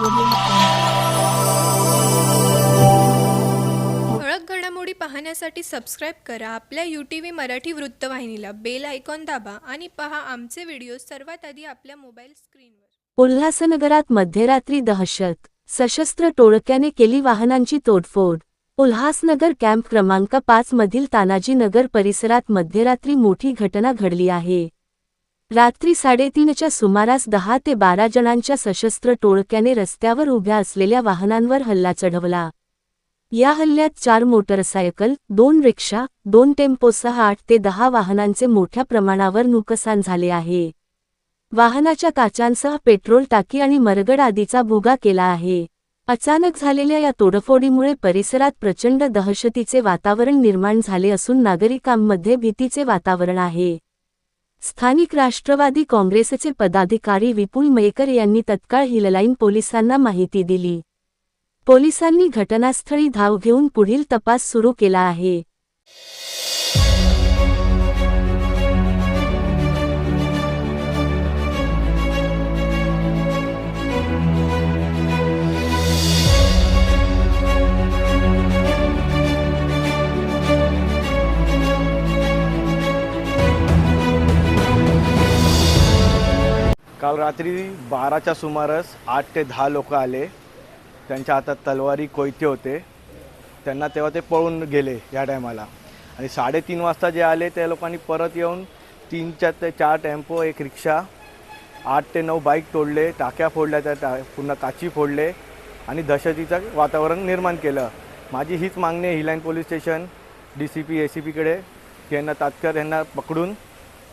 ठळक घडामोडी पाहण्यासाठी सबस्क्राईब करा. आपल्या यू टी व्ही मराठी वृत्तवाहिनीला बेल आयकॉन दाबा आणि पहा आमचे व्हिडिओ सर्वात आधी आपल्या मोबाईल स्क्रीनवर उल्हासनगरात मध्यरात्री दहशत. सशस्त्र टोळक्याने केली वाहनांची तोडफोड. उल्हासनगर कॅम्प क्रमांक पाच मधील तानाजी नगर परिसरात मध्यरात्री मोठी घटना घडली आहे. रात्री साडेतीनच्या सुमारास दहा ते बारा जणांच्या सशस्त्र टोळक्याने रस्त्यावर उभ्या असलेल्या वाहनांवर हल्ला चढवला. या हल्ल्यात चार मोटरसायकल दोन रिक्षा दोन टेम्पोसह आठ ते दहा वाहनांचे मोठ्या प्रमाणावर नुकसान झाले आहे. वाहनाच्या काचांसह पेट्रोल टाकी आणि मरगड आदीचा भोगा केला आहे. अचानक झालेल्या या तोडफोडीमुळे परिसरात प्रचंड दहशतीचे वातावरण निर्माण झाले असून नागरिकांमध्ये भीतीचे वातावरण आहे. स्थानिक राष्ट्रवादी काँग्रेसचे पदाधिकारी विपुल मयेकर यांनी तत्काळ हिललाईन पोलिसांना माहिती दिली. पोलिसांनी घटनास्थळी धाव घेऊन पुढील तपास सुरू केला आहे. काल रात्री बाराच्या सुमारास आठ ते दहा लोक आले. त्यांच्या हातात तलवारी कोयते होते. त्यांना तेव्हा ते पळून गेले या टायमाला. आणि साडेतीन वाजता जे आले त्या लोकांनी परत येऊन तीनच्या ते चार टेम्पो एक रिक्षा आठ ते नऊ बाईक तोडले टाक्या फोडल्या त्या टा पुन्हा काची फोडले आणि दहशतीचं वातावरण निर्माण केलं. माझी हीच मागणी आहे hill line police station D C P A C पीकडे यांना तात्काळ यांना पकडून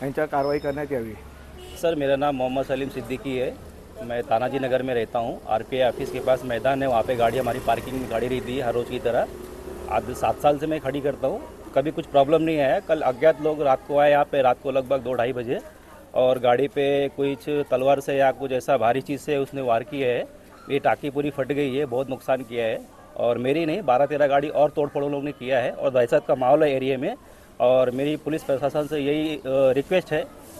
यांच्या कारवाई करण्यात यावी. सर, मेरा नाम मोहम्मद सलीम सिद्दीकी है। मैं तानाजी नगर में रहता हूँ। आरपीआई ऑफ़िस के पास मैदान है। वहाँ पे गाड़ी, हमारी पार्किंग में गाड़ी रहती है हर रोज़ की तरह। आज सात साल से मैं खड़ी करता हूँ। कभी कुछ प्रॉब्लम नहीं आया। कल अज्ञात लोग रात को आए यहाँ पे, रात को लगभग दो ढाई बजे। और गाड़ी पे कुछ तलवार से या कुछ ऐसा भारी चीज़ से उसने वार किया है। ये टाकी पूरी फट गई है, बहुत नुकसान किया है। और मेरी नहीं बारह तेरह गाड़ी और तोड़ फोड़ लोगों ने किया है। और दहशत का माहौल है एरिए में। और मेरी पुलिस प्रशासन से यही रिक्वेस्ट है